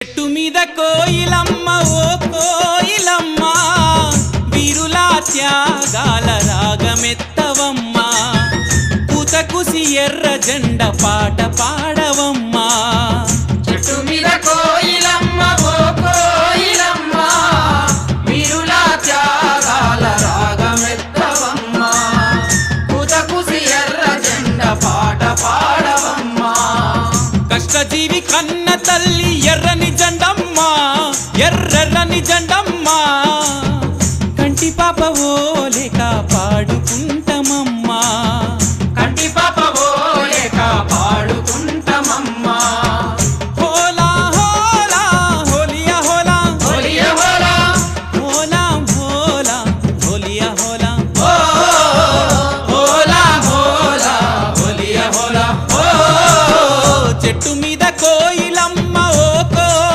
చెట్టు మీద కోయిలమ్మ ఓ కోయిలమ్మ. వీరులా త్యాగాల రాగమెత్తవమ్మా. కుతకుసి ఎర్ర జెండ పాట పాడవమ్మ. మూకజీవి కన్న తల్లి ఎర్రని జండమ్మ ఎర్ర జండమ్మ. కంటి పాప ఓలేక పాడుకుంటమమ్మా. కంటి పాప ఓలేక పాడుకుంటమమ్మా. హోలా హోలా హోలియా హోలా. హోలియా హోలా. హోలా హోలా హోలియా హోలా. హోలా హోలా హోలియా హోలా. చెట్టు